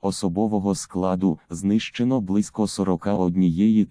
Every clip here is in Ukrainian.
Особового складу знищено близько 41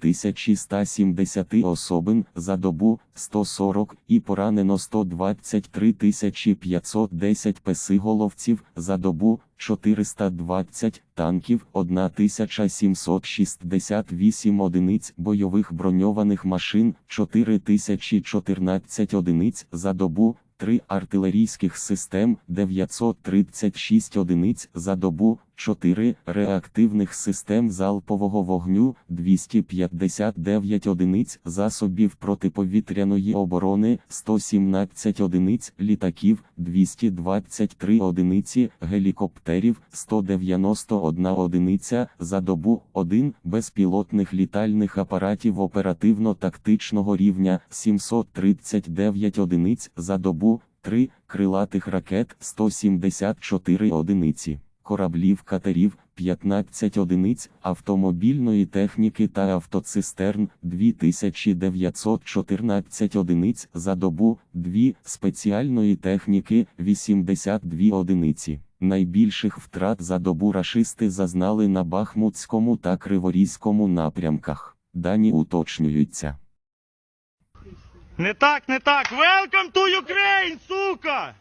170 особин за добу 140 і поранено 123 510 песиголовців за добу 420 танків 1768 одиниць бойових броньованих машин 4014 одиниць за добу 3 артилерійських систем 936 одиниць за добу, 4 реактивних систем залпового вогню 259 одиниць засобів протиповітряної оборони 117 одиниць літаків 223 одиниці гелікоптерів 191 одиниця за добу 1 безпілотних літальних апаратів оперативно-тактичного рівня 739 одиниць за добу 3 крилатих ракет 174 одиниці кораблів катерів 15 одиниць автомобільної техніки та автоцистерн 2914 одиниць за добу, 2 спеціальної техніки 82 одиниці. Найбільших втрат за добу рашисти зазнали на Бахмутському та Криворізькому напрямках. Дані уточнюються. Не так, не так. Welcome to Ukraine, сука!